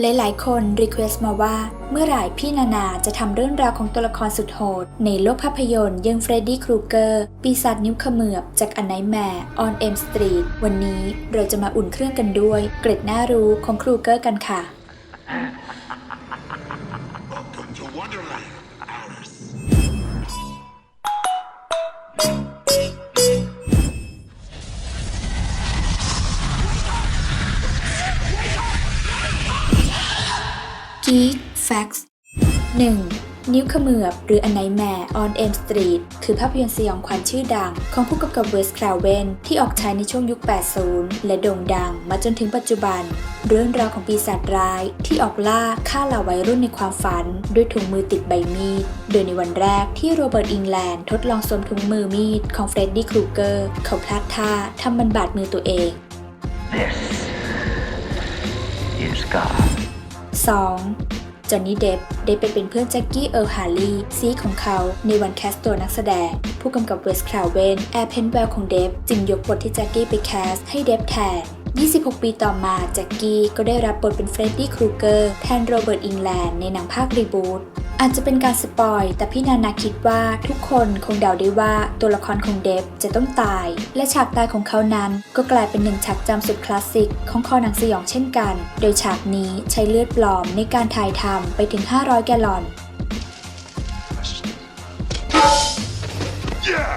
หลายๆ คนรีเควสต์มาว่าเมื่อไหร่พี่นานาจะทำเรื่องราวของตัวละครสุดโหด ในโลกภาพยนตร์ยังเฟรดดี้ครูเกอร์ ปีศาจนิ้วเขมือบจากอันไนแมร์ออนเอ็มสตรีทวันนี้เราจะมาอุ่นเครื่องกันด้วย เกร็ดน่ารู้ของครูเกอร์กันค่ะ กี k Facts 1. นิ้วขมือบหรือ A Nightmare on Elm Street คือภาพยนตร์สยองขวัญชื่อดัง ของผู้กำกับเวสคราเวนที่ออกฉายในช่วงยุค 80 และโด่งดังมาจนถึงปัจจุบัน เรื่องราวของปีศาจร้าย ที่ออกล่าฆ่าเหล่าวัยรุ่นในความฝัน ด้วยถุงมือติดใบมีด โดยในวันแรกที่โรเบิร์ตอิงแลนด์ทดลองสวมถุงมือมีดของเฟรดดี้ครูเกอร์เขาพลาดท่าทำมันบาดมือตัวเอง This is God. 2. จอห์นนี่เดฟได้ไปเป็นเพื่อนแจ็คกี้เออร์ฮารีซีของเขาในวันแคสตัวนักแสดง ผู้กำกับเวสคลาเวนแอร์เพนเวลของเดฟจึงยกบทที่แจ็คกี้ไปแคสให้เดฟแทน26 ปีต่อมาแจ็คกี้ก็ได้รับบทเป็นเฟรดดี้ครูเกอร์แทนโรเบิร์ตอิงแลนด์ในหนังภาครีบูท อาจจะเป็นการสปอย แต่พี่นานาคิดว่าทุกคนคงเดาได้ว่าตัวละครของเดฟจะต้องตาย และฉากตายของเขานั้น ก็กลายเป็นหนึ่งฉากจำสุดคลาสสิกของคอหนังสยองเช่นกัน โดยฉากนี้ใช้เลือดปลอมในการถ่ายทำไปถึง 500 แกลลอน Yeah!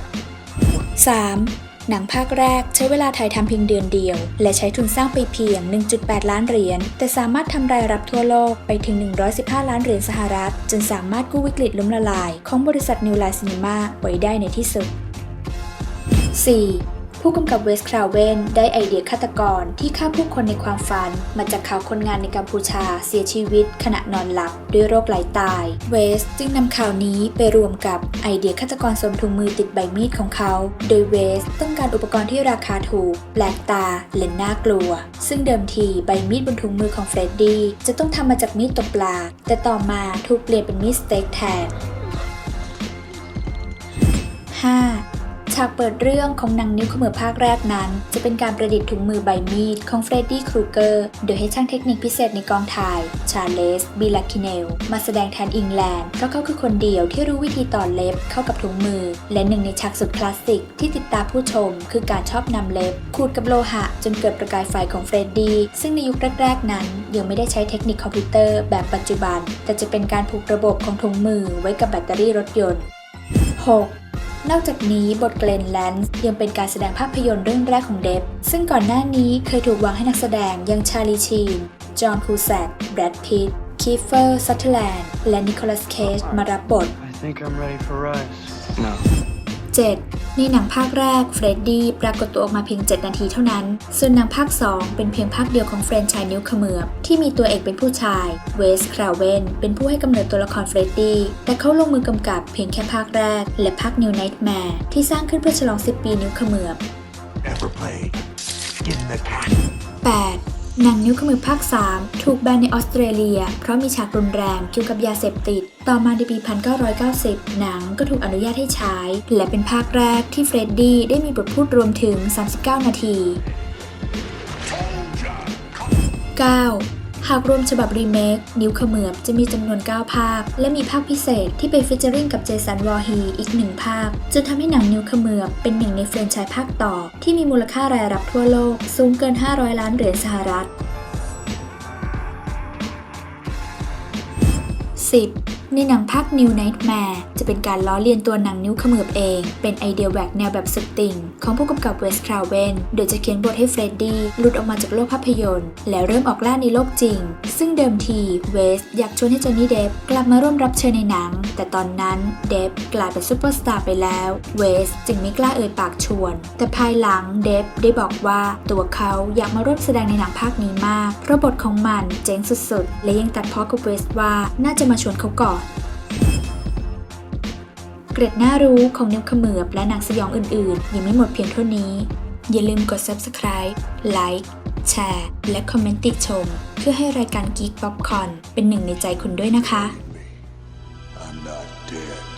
3. หนังภาคแรกใช้เวลาถ่ายทำเพียงเดือนเดียว และใช้ทุนสร้างไปเพียง 1.8 ล้านเหรียญ แต่สามารถทำรายรับทั่วโลกไปถึง 115 ล้านเหรียญสหรัฐ จนสามารถกู้วิกฤตล้มละลาย ของบริษัทนิวไลน์ซินีมาไว้ได้ในที่สุด 4. ผู้กำกับเวสคราวเวนได้ไอเดียฆาตกรที่ฆ่าผู้คนในความฝัน มาจากข่าวคนงานในกัมพูชาเสียชีวิตขณะนอนหลับด้วยโรคไหลตาย เวสจึงนำข่าวนี้ไปรวมกับไอเดียฆาตกรสวมถุงมือติดใบมีดของเขา โดยเวสต้องการอุปกรณ์ที่ราคาถูกแปลกตาและน่ากลัว ซึ่งเดิมทีใบมีดบนถุงมือของเฟรดดี้จะต้องทำมาจากมีดตกปลา แต่ต่อมาถูกเปลี่ยนเป็นมีดสเต็กแทน 5. ฉากเปิดเรื่องของหนังนิ้วขมือภาคแรกนั้น จะเป็นการประดิษฐ์ถุงมือใบมีดของเฟรดดี้ครูเกอร์ โดยให้ช่างเทคนิคพิเศษในกองถ่าย ชาเลสบิลาคิเนล มาแสดงแทนอิงแลนด์เพราะเขาคือคนเดียวที่รู้วิธีต่อเล็บเข้ากับถุงมือ และหนึ่งในฉากสุดคลาสสิกที่ติดตาผู้ชม คือการชอบนำเล็บขูดกับโลหะ จนเกิดประกายไฟของเฟรดดี้ซึ่งในยุคแรกๆนั้น ยังไม่ได้ใช้เทคนิคคอมพิวเตอร์แบบปัจจุบัน แต่จะเป็นการผูกระบบของถุงมือไว้กับแบตเตอรี่รถยนต์ 6. นอกจากนี้บทเกลนแลนส์ยังเป็นการแสดงภาพยนตร์เรื่องแรกของเดฟซึ่งก่อนหน้านี้เคยถูกวางให้นักแสดงอย่างชาลีชีน จอห์นคูแซกแบรดพิตต์คีเฟอร์ซัตเทอร์แลนด์และนิโคลัสเคจมารับบท I think I'm ready for rice. No. 7. ในหนังภาคแรกเฟรดดี้ปรากฏตัวออกมาเพียง 7 นาทีเท่านั้น ส่วนหนังภาค 2 เป็นเพียงภาคเดียวของแฟรนไชส์นิ้วเขมือบที่มีตัวเอกเป็นผู้ชายเวสคราวเวนเป็นผู้ให้กำเนิดตัวละครเฟรดดี้แต่เขาลงมือกำกับเพียงแค่ภาคแรก และภาค New Nightmare ที่สร้างขึ้นเพื่อฉลอง 10 ปีนิ้วเขมือบ Ever played Skin the Cat? 8. หนังนิ้วขมือภาค 3 ถูกแบนในออสเตรเลีย เพราะมีฉากรุนแรงเกี่ยวกับยาเสพติด ต่อมาในปี 1990 หนังก็ถูกอนุญาตให้ใช้ และเป็นภาคแรกที่เฟรดดี้ได้มีบทพูดรวมถึง 39 นาที 9. หากรวมฉบับรีเมค นิ้วเขมือบจะมีจำนวน 9 ภาค และมีภาคพิเศษที่ไปฟิชเจอริงกับเจสันวอร์ฮีอีกหนึ่งภาคจนทำให้หนังนิ้วเขมือบเป็นหนึ่งในแฟรนไชส์ภาคต่อ ที่มีมูลค่ารายรับทั่วโลก สูงเกิน 500 ล้านเหรียญสหรัฐ 10. ในหนังภาค New Nightmare จะเป็นการล้อเลียนตัวหนังนิ้วเขมือบเอง เป็นไอเดียแหวกแนวแบบสุดติ่ง ของผู้กำกับเวสคราวเวนโดยจะเขียนบทให้เฟรดดี้หลุดออกมาจากโลกภาพยนตร์ แล้วเริ่มออกล่าในโลกจริง ซึ่งเดิมทีเวสอยากชวนให้จอห์นนี่เดฟกลับมาร่วมรับเชิญในหนัง แต่ตอนนั้นเดฟกลายเป็นซูเปอร์สตาร์ไปแล้วเวสจึงไม่กล้าเอ่ยปากชวน แต่ภายหลังเดฟได้บอกว่าตัวเขาอยากมาร่วมแสดงในหนังภาคนี้มากเพราะบทของมันเจ๋งสุดๆ และยังตัดพ้อกับเวสว่าน่าจะมาชวนเขาก่อนเกร็ดน่ารู้ของนิวขมือบและนางสยองอื่น ๆ ยังไม่หมดเพียงเท่านี้ อย่าลืมกด subscribe ไลค์แชร์ และคอมเมนต์ติชม เพื่อให้รายการ Geek Popcorn เป็นหนึ่งในใจคุณด้วยนะคะ I'm not dead.